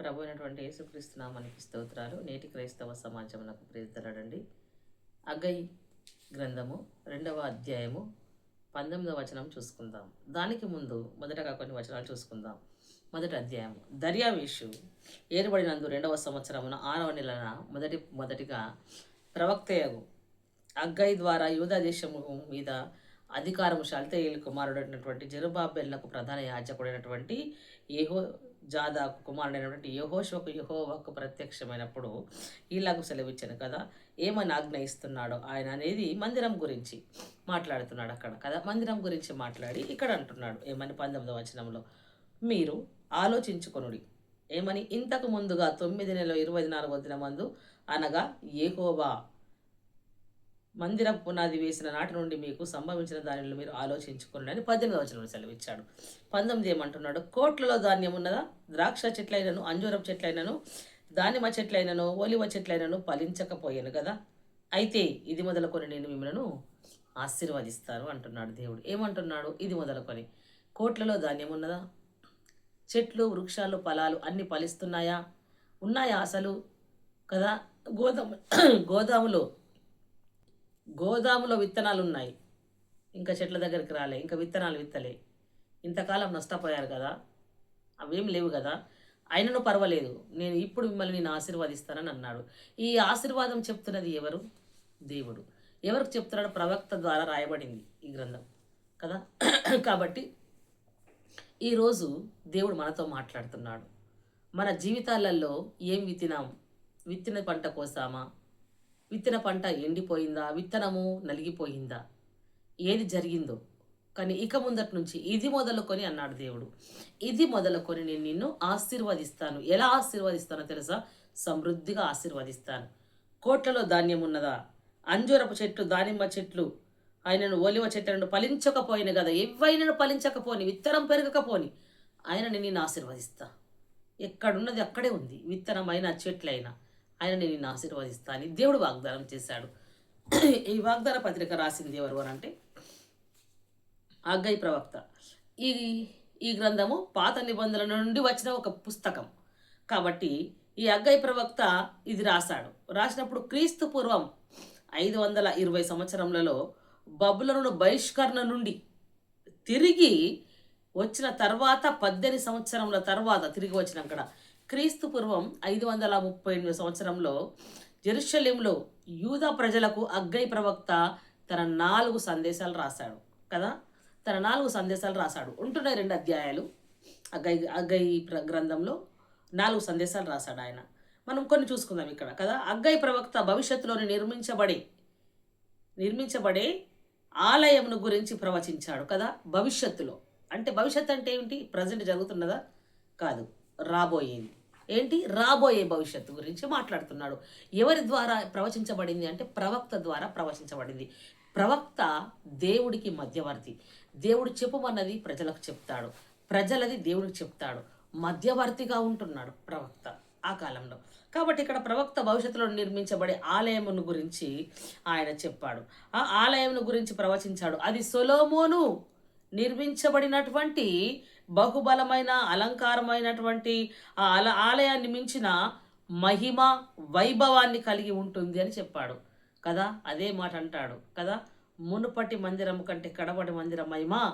ప్రభు అయినటువంటి యేసుక్రీస్తునామానికి స్తోత్రాలు. నేటి క్రైస్తవ సమాజమునకు ప్రేరితలడండి అగై గ్రంథము రెండవ అధ్యాయము పంతొమ్మిదవ వచనం చూసుకుందాం. దానికి ముందు మొదటగా కొన్ని వచనాలు చూసుకుందాం. మొదటి అధ్యాయం. దర్యావేషు ఏర్పడినందు రెండవ సంవత్సరమున ఆరవ నెలన మొదటి మొదటిగా ప్రవక్తయగు అగ్గై ద్వారా యూదా దేశము మీద అధికారము షల్తేయులు కుమారుడైనటువంటి జరుబాబెల్లకు ప్రధాన యాజకుడైనటువంటి ఏహో జాదాకు కుమారుడైనటువంటి యహోషోకు యహోవాకు ప్రత్యక్షమైనప్పుడు ఇలాగ సెలవిచ్చాను కదా ఏమని ఆజ్ఞ ఇస్తున్నాడో ఆయన అనేది మందిరం గురించి మాట్లాడుతున్నాడు అక్కడ కదా. మందిరం గురించి మాట్లాడి ఇక్కడ అంటున్నాడు ఏమని పంతొమ్మిదవ వచనంలో? మీరు ఆలోచించుకొనుడి. ఏమని? ఇంతకు ముందుగా తొమ్మిది నెలలు ఇరవై నాలుగో దినమందు అనగా ఏహోవా మందిరం పునాది వేసిన నాటి నుండి మీకు సంభవించిన దానిలో మీరు ఆలోచించుకోండి అని పద్దెనిమిది వచనంలో సెలవిచ్చాడు. పంతొమ్మిది ఏమంటున్నాడు? కోట్లలో ధాన్యం ఉన్నదా? ద్రాక్ష చెట్లైనను అంజూరపు చెట్లైనను దానిమ్మ చెట్లైనను ఒలివ చెట్లైనను ఫలించకపోయాను కదా. అయితే ఇది మొదలుకొని నేను మిమ్మల్ని ఆశీర్వదిస్తాను అంటున్నాడు దేవుడు. ఏమంటున్నాడు? ఇది మొదలుకొని. కోట్లలో ధాన్యం ఉన్నదా? చెట్లు వృక్షాలు ఫలాలు అన్ని ఫలిస్తున్నాయా? ఉన్నాయా అసలు? కదా? గోదాము గోదాములో గోదాములో విత్తనాలు ఉన్నాయి ఇంకా చెట్ల దగ్గరికి రాలే ఇంకా విత్తనాలు విత్తలే. ఇంతకాలం నష్టపోయారు కదా. అవేం లేవు కదా. అయినను పర్వాలేదు. నేను ఇప్పుడు మిమ్మల్ని నేను ఆశీర్వదిస్తానని అన్నాడు. ఈ ఆశీర్వాదం చెప్తున్నది ఎవరు? దేవుడు. ఎవరికి చెప్తున్నాడు ప్రవక్త ద్వారా రాయబడింది ఈ గ్రంథం. కదా? కాబట్టి ఈరోజు దేవుడు మనతో మాట్లాడుతున్నాడు. మన జీవితాలలో ఏం విత్తినాం? విత్తిన పంట కోసామా? విత్తన పంట ఎండిపోయిందా? విత్తనము నలిగిపోయిందా? ఏది జరిగిందో? కానీ ఇక ముందటి నుంచి ఇది మొదలుకొని అన్నాడు దేవుడు. ఇది మొదలుకొని నేను నిన్ను ఆశీర్వదిస్తాను. ఎలా ఆశీర్వదిస్తానో తెలుసా? సమృద్ధిగా ఆశీర్వదిస్తాను. కోట్లలో ధాన్యం ఉన్నదా? అంజూరపు చెట్లు దానిమ్మ చెట్లు ఆయనను ఒలివ చెట్లను ఫలించకపోయిన కదా. ఎవైనను ఫలించకపోని విత్తనం పెరగకపోని ఆయనని నేను ఆశీర్వదిస్తా. ఎక్కడున్నది అక్కడే ఉంది. విత్తనమైన చెట్లైనా. ఆయన నేను ఆశీర్వదిస్తాను. అని దేవుడు వాగ్దానం చేశాడు. ఈ వాగ్దాన పత్రిక రాసింది ఎవరు అని అంటే అగ్గై ప్రవక్త. ఈ ఈ గ్రంథము పాత నిబంధనల నుండి వచ్చిన ఒక పుస్తకం. కాబట్టి ఈ అగ్గై ప్రవక్త ఇది రాశాడు. రాసినప్పుడు క్రీస్తు పూర్వం ఐదు వందల ఇరవై సంవత్సరములలో బబులను బహిష్కరణ నుండి తిరిగి వచ్చిన తర్వాత పద్దెనిమిది సంవత్సరముల తర్వాత తిరిగి వచ్చిన అక్కడ క్రీస్తు పూర్వం ఐదు వందల ముప్పై ఎనిమిది సంవత్సరంలో జెరూసలేంలో యూదా ప్రజలకు అగ్గై ప్రవక్త తన నాలుగు సందేశాలు రాశాడు కదా? తన నాలుగు సందేశాలు రాశాడు. ఉంటున్నాయి రెండు అధ్యాయాలు. అగ్గై అగ్గై ప్ర- గ్రంథంలో నాలుగు సందేశాలు రాశాడు ఆయన. మనం కొన్ని చూసుకుందాం ఇక్కడ కదా? అగ్గై ప్రవక్త భవిష్యత్తులోని నిర్మించబడే నిర్మించబడే ఆలయమును గురించి ప్రవచించాడు కదా? భవిష్యత్తులో. అంటే భవిష్యత్తు అంటే ఏంటి ప్రజెంట్ జరుగుతున్నదా? కాదు. రాబోయేది. ఏంటి? రాబోయే భవిష్యత్తు గురించి మాట్లాడుతున్నాడు. ఎవరి ద్వారా ప్రవచించబడింది అంటే ప్రవక్త ద్వారా ప్రవచించబడింది. ప్రవక్త దేవుడికి మధ్యవర్తి. దేవుడు చెప్పమన్నది ప్రజలకు చెప్తాడు. ప్రజలది దేవుడికి చెప్తాడు. మధ్యవర్తిగా ఉంటున్నాడు ప్రవక్త ఆ కాలంలో. కాబట్టి ఇక్కడ ప్రవక్త భవిష్యత్తులో నిర్మించబడే ఆలయమును గురించి ఆయన చెప్పాడు. ఆ ఆలయమును గురించి ప్రవచించాడు. అది సొలోమోను నిర్మించబడినటువంటి బహుబలమైన అలంకారమైనటువంటి ఆ అల ఆలయాన్ని మించిన మహిమ వైభవాన్ని కలిగి ఉంటుంది అని చెప్పాడు. కదా? అదే మాట అంటాడు. కదా? మునుపటి మందిరం కంటే కడపటి మందిరం మహిమ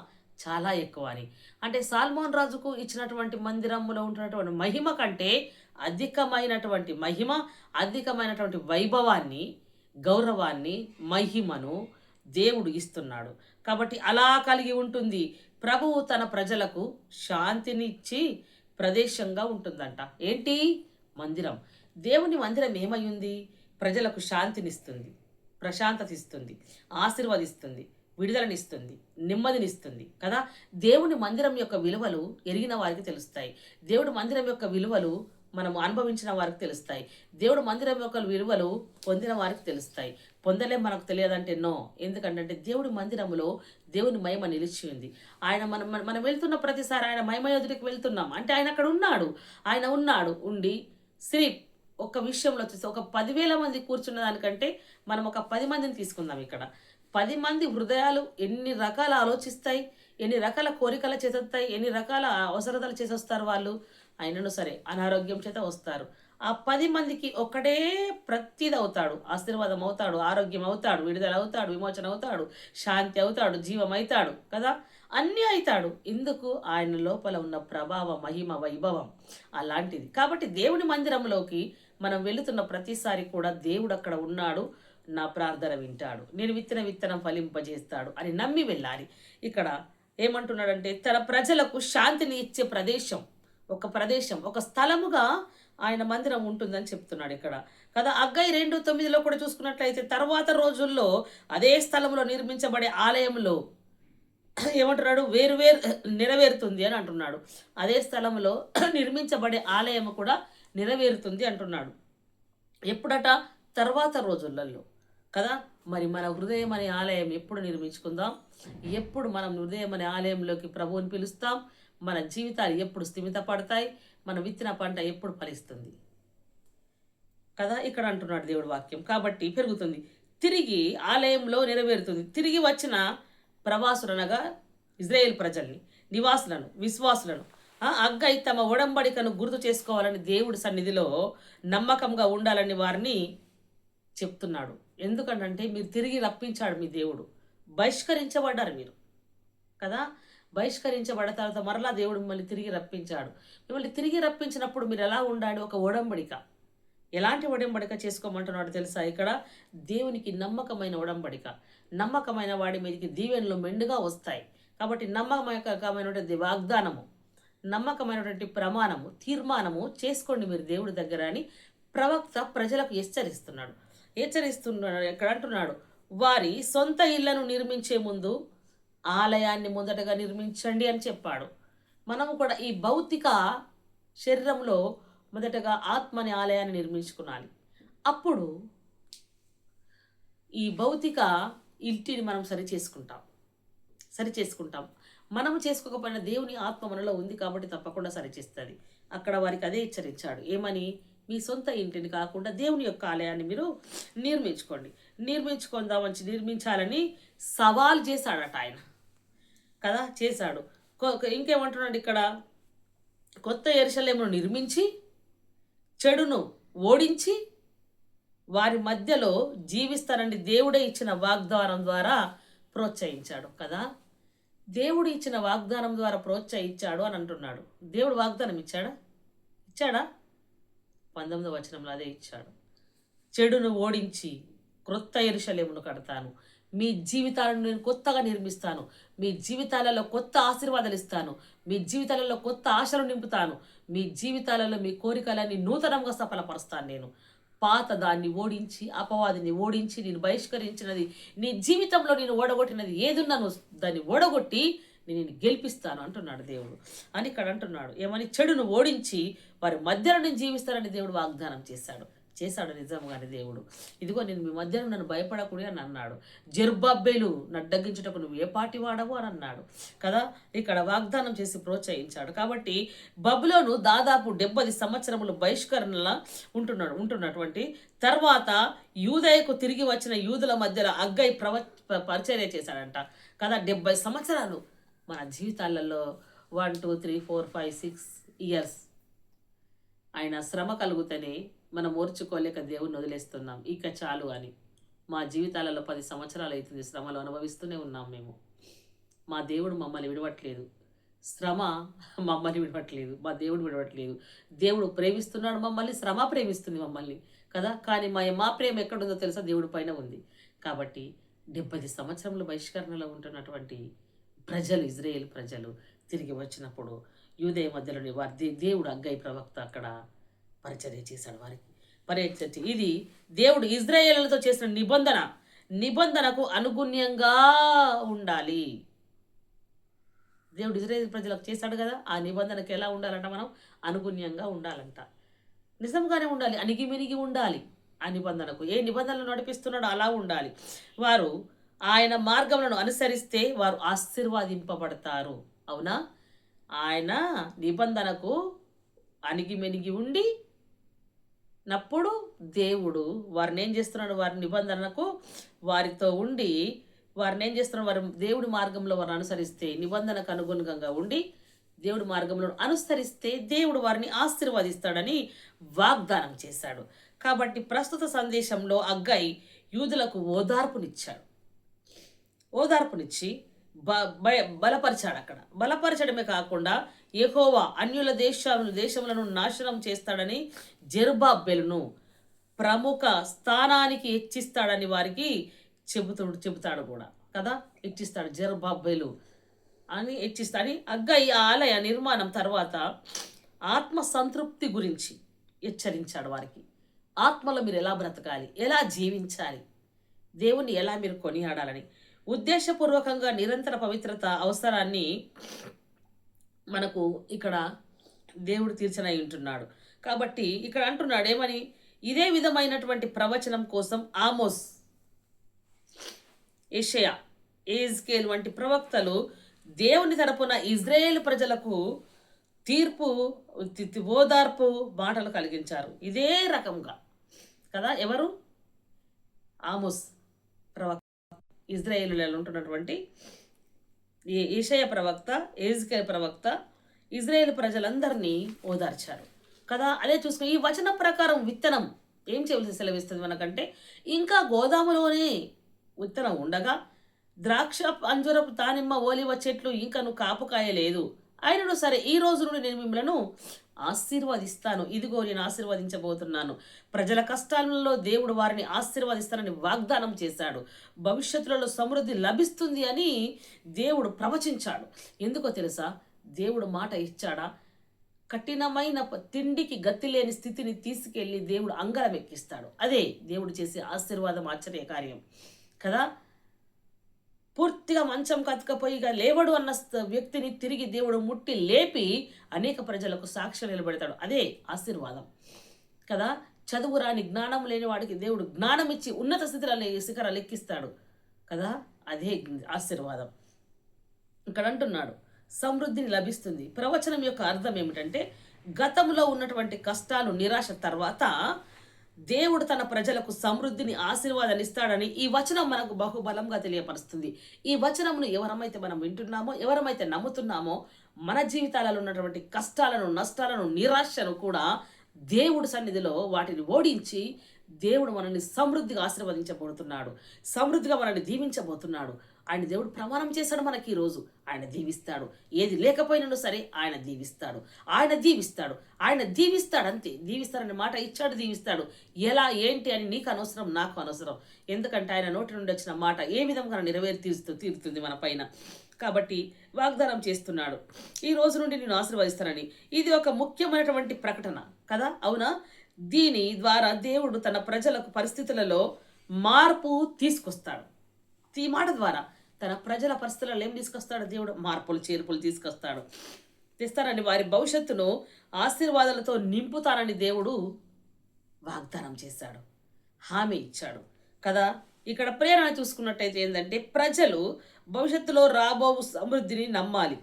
చాలా ఎక్కువ అని అంటే సాల్మోన్ రాజుకు ఇచ్చినటువంటి మందిరంలో ఉంటున్నటువంటి మహిమ కంటే అధికమైనటువంటి మహిమ అధికమైనటువంటి వైభవాన్ని గౌరవాన్ని మహిమను దేవుడు ఇస్తున్నాడు. కాబట్టి అలా కలిగి ఉంటుంది. ప్రభువు తన ప్రజలకు శాంతినిచ్చి ప్రదేశంగా ఉంటుందంట. ఏంటి? మందిరం. దేవుని మందిరం ఏమయ్యింది? ప్రజలకు శాంతినిస్తుంది. ప్రశాంతత ఇస్తుంది ఆశీర్వదిస్తుంది. విడుదలనిస్తుంది. నెమ్మదినిస్తుంది. కదా? దేవుని మందిరం యొక్క విలువలు ఎరిగిన వారికి తెలుస్తాయి. దేవుడి మందిరం యొక్క విలువలు మనం అనుభవించిన వారికి తెలుస్తాయి. దేవుడు మందిరం యొక్క విలువలు పొందిన వారికి తెలుస్తాయి. పొందలేం మనకు తెలియదంటే నో. ఎందుకంటే దేవుడి మందిరములో దేవుని మహిమ నిలిచి ఉంది. ఆయన మనం మనం- మనం వెళ్తున్న ప్రతిసారి ఆయన మహిమ ఎదుటికి వెళ్తున్నాం. అంటే ఆయన అక్కడ ఉన్నాడు. ఆయన ఉన్నాడు. ఉండి శ్రీ ఒక విషయంలో వచ్చేసి ఒక పదివేల మంది కూర్చున్న దానికంటే మనం ఒక పది మందిని తీసుకుందాం ఇక్కడ. పది మంది హృదయాలు ఎన్ని రకాల ఆలోచిస్తాయి ఎన్ని రకాల కోరికలు చేసేస్తాయి ఎన్ని రకాల అవసరతలు చేసేస్తారు వాళ్ళు. అయినను సరే అనారోగ్యం చేత వస్తారు. ఆ పది మందికి ఒకటే ప్రతిది అవుతాడు ఆశీర్వాదం అవుతాడు ఆరోగ్యం అవుతాడు విడుదల అవుతాడు విమోచన అవుతాడు శాంతి అవుతాడు జీవం అవుతాడు కదా? అన్నీ అవుతాడు ఇందుకు ఆయన లోపల ఉన్న ప్రభావ మహిమ వైభవం అలాంటిది. కాబట్టి దేవుని మందిరంలోకి మనం వెళుతున్న ప్రతిసారి కూడా దేవుడు అక్కడ ఉన్నాడు నా ప్రార్థన వింటాడు నేను విత్తన విత్తనం ఫలింపజేస్తాడు అని నమ్మి వెళ్ళాలి. ఇక్కడ ఏమంటున్నాడంటే తన ప్రజలకు శాంతిని ఇచ్చే ప్రదేశం ఒక ప్రదేశం ఒక స్థలముగా ఆయన మందిరం ఉంటుందని చెప్తున్నాడు ఇక్కడ. కదా అగ్గై రెండు తొమ్మిదిలో కూడా చూసుకున్నట్లయితే తర్వాత రోజుల్లో అదే స్థలంలో నిర్మించబడే ఆలయంలో ఏమంటున్నాడు? వేరు వేరు నెరవేరుతుంది అని అంటున్నాడు. అదే స్థలంలో నిర్మించబడే ఆలయం కూడా నెరవేరుతుంది అంటున్నాడు. ఎప్పుడట? తర్వాత రోజులలో. కదా మరి మన హృదయం అనే ఆలయం ఎప్పుడు నిర్మించుకుందాం? ఎప్పుడు మనం హృదయం అనే ఆలయంలోకి ప్రభువుని పిలుస్తాం? మన జీవితాలు ఎప్పుడు స్థిమితపడతాయి మన విత్తిన పంట ఎప్పుడు ఫలిస్తుంది? కదా ఇక్కడ అంటున్నాడు దేవుడు వాక్యం. కాబట్టి పెరుగుతుంది. తిరిగి ఆలయంలో నెరవేరుతుంది. తిరిగి వచ్చిన ప్రవాసులనగా ఇజ్రాయేల్ ప్రజల్ని నివాసులను విశ్వాసులను అగ్గై తమ ఒడంబడికను గుర్తు చేసుకోవాలని దేవుడి సన్నిధిలో నమ్మకంగా ఉండాలని వారిని చెప్తున్నాడు. ఎందుకంటే మీరు తిరిగి రప్పించాడు మీ దేవుడు. బహిష్కరించబడ్డారు మీరు. కదా బహిష్కరించబడ్డ తర్వాత మరలా దేవుడు మిమ్మల్ని తిరిగి రప్పించాడు. మిమ్మల్ని తిరిగి రప్పించినప్పుడు మీరు ఎలా ఉండాలి? ఒక ఒడంబడిక. ఎలాంటి ఒడంబడిక చేసుకోమంటున్నాడు తెలుసా? ఇక్కడ దేవునికి నమ్మకమైన ఒడంబడిక. నమ్మకమైన వాడి మీదకి దీవెనలు మెండుగా వస్తాయి. కాబట్టి నమ్మకమైనటువంటి వాగ్దానము నమ్మకమైనటువంటి ప్రమాణము తీర్మానము చేసుకోండి మీరు దేవుడి దగ్గర అని ప్రవక్త ప్రజలకు హెచ్చరిస్తున్నాడు. హెచ్చరిస్తున్నాడు ఎక్కడ అంటున్నాడు? వారి సొంత ఇళ్ళను నిర్మించే ముందు ఆలయాన్ని మొదటగా నిర్మించండి అని చెప్పాడు. మనము కూడా ఈ భౌతిక శరీరంలో మొదటగా ఆత్మని ఆలయాన్ని నిర్మించుకున్నాలి అప్పుడు ఈ భౌతిక ఇంటిని మనం సరి చేసుకుంటాం సరి చేసుకుంటాం మనము చేసుకోకపోయినా దేవుని ఆత్మ మనలో ఉంది కాబట్టి తప్పకుండా సరిచేస్తుంది. అక్కడ వారికి అదే హెచ్చరించాడు. ఏమని? మీ సొంత ఇంటిని కాకుండా దేవుని యొక్క ఆలయాన్ని మీరు నిర్మించుకోండి. నిర్మించుకుందామని నిర్మించాలని సవాల్ చేశాడట ఆయన. కదా చేశాడు. ఇంకేమంటున్నాడు ఇక్కడ? కొత్త ఎరుసలేమును నిర్మించి చెడును ఓడించి వారి మధ్యలో జీవిస్తారని దేవుడే ఇచ్చిన వాగ్దానం ద్వారా ప్రోత్సహించాడు కదా? దేవుడు ఇచ్చిన వాగ్దానం ద్వారా ప్రోత్సహించాడు అని అంటున్నాడు. దేవుడు వాగ్దానం ఇచ్చాడా? ఇచ్చాడా? పంతొమ్మిదో వచనంలో అదే ఇచ్చాడు. చెడును ఓడించి క్రొత్త ఎరుషలేమును కడతాను. మీ జీవితాలను నేను కొత్తగా నిర్మిస్తాను. మీ జీవితాలలో కొత్త ఆశీర్వాదాలు ఇస్తాను. మీ జీవితాలలో కొత్త ఆశలు నింపుతాను. మీ జీవితాలలో మీ కోరికలన్నీ నూతనంగా సఫలపరుస్తాను నేను. పాత దాన్ని ఓడించి అపవాదిని ఓడించి నేను బహిష్కరించినది నీ జీవితంలో నేను ఓడగొట్టినది ఏదున్నాను దాన్ని ఓడగొట్టి నేను గెలిపిస్తాను అంటున్నాడు దేవుడు. అని ఇక్కడ అంటున్నాడు. ఏమని? చెడును ఓడించి వారి మధ్యలో నేను జీవిస్తానని దేవుడు వాగ్దానం చేశాడు. చేశాడు నిజంగానే దేవుడు. ఇదిగో నేను మీ మధ్యలో నన్ను భయపడకూడదు అని అన్నాడు. జర్బాబ్బేలు నడ్డగించుటకు నువ్వు ఏ పాటి వాడవు అని అన్నాడు. కదా? ఇక్కడ వాగ్దానం చేసి ప్రోత్సహించాడు. కాబట్టి బబులోను దాదాపు డెబ్బది సంవత్సరములు బహిష్కరణల ఉంటున్నాడు ఉంటున్నటువంటి తర్వాత యూదయకు తిరిగి వచ్చిన యూదుల మధ్యలో అగ్గై ప్రవ ప- పరిచర్య చేశాడంట. కదా? డెబ్బై సంవత్సరాలు మన జీవితాలలో one two three four five six years. ఆయన శ్రమ కలుగుతనే మనం ఓర్చుకోలేక దేవుని వదిలేస్తున్నాం. ఇక చాలు అని. మా జీవితాలలో పది సంవత్సరాలు అవుతుంది. శ్రమలు అనుభవిస్తూనే ఉన్నాం మేము. మా దేవుడు మమ్మల్ని విడవట్లేదు. శ్రమ మమ్మల్ని విడవట్లేదు. మా దేవుడు విడవట్లేదు. దేవుడు ప్రేమిస్తున్నాడు మమ్మల్ని. శ్రమ ప్రేమిస్తుంది మమ్మల్ని. కదా? కానీ మా మా ప్రేమ ఎక్కడుందో తెలుసా? దేవుడి పైన ఉంది. కాబట్టి డెబ్బై సంవత్సరంలో బహిష్కరణలో ఉంటున్నటువంటి ప్రజలు ఇజ్రాయేల్ ప్రజలు తిరిగి వచ్చినప్పుడు యూదయ మధ్యలోని వారి దేవుడు అగ్గై ప్రవక్త అక్కడ పరిచర్య చేశాడు వారికి. పరిచర్య ఇది దేవుడు ఇజ్రాయేళ్ళతో చేసిన నిబంధన. నిబంధనకు అనుగుణ్యంగా ఉండాలి. దేవుడు ఇజ్రాయేల్ ప్రజలకు చేశాడు కదా ఆ నిబంధనకు ఎలా ఉండాలంట మనం? అనుగుణ్యంగా ఉండాలంట. నిజంగానే ఉండాలి. అణిగిమినిగి ఉండాలి ఆ నిబంధనకు. ఏ నిబంధనలు నడిపిస్తున్నాడో అలా ఉండాలి. వారు ఆయన మార్గములను అనుసరిస్తే వారు ఆశీర్వాదింపబడతారు. అవునా? ఆయన నిబంధనకు అణిగిమెనిగి ఉండి నప్పుడు దేవుడు వారిని ఏం చేస్తున్నాడు? వారి నిబంధనకు వారితో ఉండి వారిని ఏం చేస్తున్నాడు? వారి దేవుడి మార్గంలో వారిని అనుసరిస్తే నిబంధనకు అనుగుణంగా ఉండి దేవుడి మార్గంలో అనుసరిస్తే దేవుడు వారిని ఆశీర్వదిస్తాడని వాగ్దానం చేశాడు. కాబట్టి ప్రస్తుత సందేశంలో అగ్గై యూదులకు ఓదార్పునిచ్చాడు. ఓదార్పునిచ్చి బ బ- బలపరిచాడు అక్కడ. బలపరచడమే కాకుండా యహోవా అన్యుల దేశాలను దేశములను నాశనం చేస్తాడని జెర్బాబెల్ను ప్రముఖ స్థానానికి హెచ్చిస్తాడని వారికి చెబుతుడు చెబుతాడు కూడా. కదా? హెచ్చిస్తాడు జెర్బాబెలు అని హెచ్చిస్తాడని అగ్గ ఈ ఆలయ నిర్మాణం తర్వాత ఆత్మ సంతృప్తి గురించి హెచ్చరించాడు వారికి. ఆత్మలో మీరు ఎలా బ్రతకాలి? ఎలా జీవించాలి? దేవుణ్ణి ఎలా మీరు కొనియాడాలని? ఉద్దేశపూర్వకంగా నిరంతర పవిత్రత అవసరాన్ని మనకు ఇక్కడ దేవుడు తీర్చనై ఉంటున్నాడు. కాబట్టి ఇక్కడ అంటున్నాడు ఏమని? ఇదే విధమైనటువంటి ప్రవచనం కోసం ఆమోస్ ఏషయా ఏజ్కేల్ వంటి ప్రవక్తలు దేవుని తరపున ఇజ్రాయేల్ ప్రజలకు తీర్పు ఓదార్పు మాటలు కలిగించారు. ఇదే రకంగా. కదా? ఎవరు? ఆమోస్ ప్రవక్త. ఇజ్రాయేలులలో ఉంటున్నటువంటి ఈషయ ప్రవక్త ఏజ్కే ప్రవక్త ఇజ్రాయేల్ ప్రజలందరినీ ఓదార్చారు. కదా? అదే చూసుకుని ఈ వచన ప్రకారం విత్తనం ఏం చేయవలసి సెలవిస్తుంది మనకంటే? ఇంకా గోదాములోనే విత్తనం ఉండగా ద్రాక్ష అంజురపు దానిమ్మ ఓలివ చెట్లు ఇంకను నువ్వు కాపు అయినను సరే ఈ రోజు నుండి నేను మిమ్మలను ఆశీర్వదిస్తాను. ఇదిగో నేను ఆశీర్వదించబోతున్నాను. ప్రజల కష్టాలలో దేవుడు వారిని ఆశీర్వదిస్తానని వాగ్దానం చేశాడు. భవిష్యత్తులలో సమృద్ధి లభిస్తుంది అని దేవుడు ప్రవచించాడు. ఎందుకో తెలుసా? దేవుడు మాట ఇచ్చాడా? కఠినమైన తిండికి గతి లేని స్థితిని తీసుకెళ్ళి దేవుడు అంగళం ఎక్కిస్తాడు అదే దేవుడు చేసే ఆశీర్వాదం ఆశ్చర్య కార్యం కదా? పూర్తిగా మంచం కతకపోయి ఇక లేవడు అన్న వ్యక్తిని తిరిగి దేవుడు ముట్టి లేపి అనేక ప్రజలకు సాక్ష్యం నిలబెడతాడు. అదే ఆశీర్వాదం. కదా? చదువు రాని జ్ఞానం లేని వాడికి దేవుడు జ్ఞానం ఇచ్చి ఉన్నత స్థితిలో శిఖరాలు ఎక్కిస్తాడు కదా? అదే ఆశీర్వాదం. ఇక్కడ అంటున్నాడు సమృద్ధిని లభిస్తుంది. ప్రవచనం యొక్క అర్థం ఏమిటంటే గతంలో ఉన్నటువంటి కష్టాలు నిరాశ తర్వాత దేవుడు తన ప్రజలకు సమృద్ధిని ఆశీర్వాదాన్ని ఇస్తాడని ఈ వచనం మనకు బహుబలంగా తెలియపరుస్తుంది. ఈ వచనమును ఎవరమైతే మనం వింటున్నామో ఎవరమైతే నమ్ముతున్నామో మన జీవితాలలో ఉన్నటువంటి కష్టాలను నష్టాలను నిరాశను కూడా దేవుడి సన్నిధిలో వాటిని ఓడించి దేవుడు మనల్ని సమృద్ధిగా ఆశీర్వదించబోతున్నాడు. సమృద్ధిగా మనల్ని దీవించబోతున్నాడు. ఆయన దేవుడు ప్రమాణం చేశాడు మనకి ఈరోజు. ఆయన దీవిస్తాడు. ఏది లేకపోయినా సరే ఆయన దీవిస్తాడు. ఆయన దీవిస్తాడు. ఆయన దీవిస్తాడు అంతే. దీవిస్తాడనే మాట ఇచ్చాడు దీవిస్తాడు. ఎలా ఏంటి అని నీకు అనవసరం నాకు అనవసరం. ఎందుకంటే ఆయన నోటి నుండి వచ్చిన మాట ఏ విధంగా నెరవేరు తీరుస్తూ తీరుతుంది మన పైన. కాబట్టి వాగ్దానం చేస్తున్నాడు. ఈ రోజు నుండి నేను ఆశీర్వదిస్తానని. ఇది ఒక ముఖ్యమైనటువంటి ప్రకటన. కదా? అవునా? దీని ద్వారా దేవుడు తన ప్రజలకు పరిస్థితులలో మార్పు తీసుకొస్తాడు. ఈ మాట ద్వారా. తన ప్రజల పరిస్థితులలో ఏం తీసుకొస్తాడు దేవుడు? మార్పులు చేర్పులు తీసుకొస్తాడు. తెస్తానని వారి భవిష్యత్తును ఆశీర్వాదాలతో నింపుతానని దేవుడు వాగ్దానం చేశాడు. హామీ ఇచ్చాడు. కదా? ఇక్కడ ప్రేరణ చూసుకున్నట్టయితే ఏంటంటే ప్రజలు భవిష్యత్తులో రాబో సమృద్ధిని నమ్మాలి.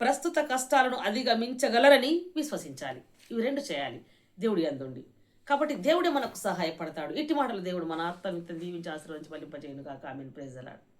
ప్రస్తుత కష్టాలను అధిగమించగలరని విశ్వసించాలి. ఇవి రెండు చేయాలి దేవుడి అందుండి. కాబట్టి దేవుడే మనకు సహాయపడతాడు. ఇట్టి మాటలు దేవుడు మన ఆత్మ దీవించి ఆశీర్వదించి ఫలింపజేయను కాక ఆమెను ప్రేజలాడు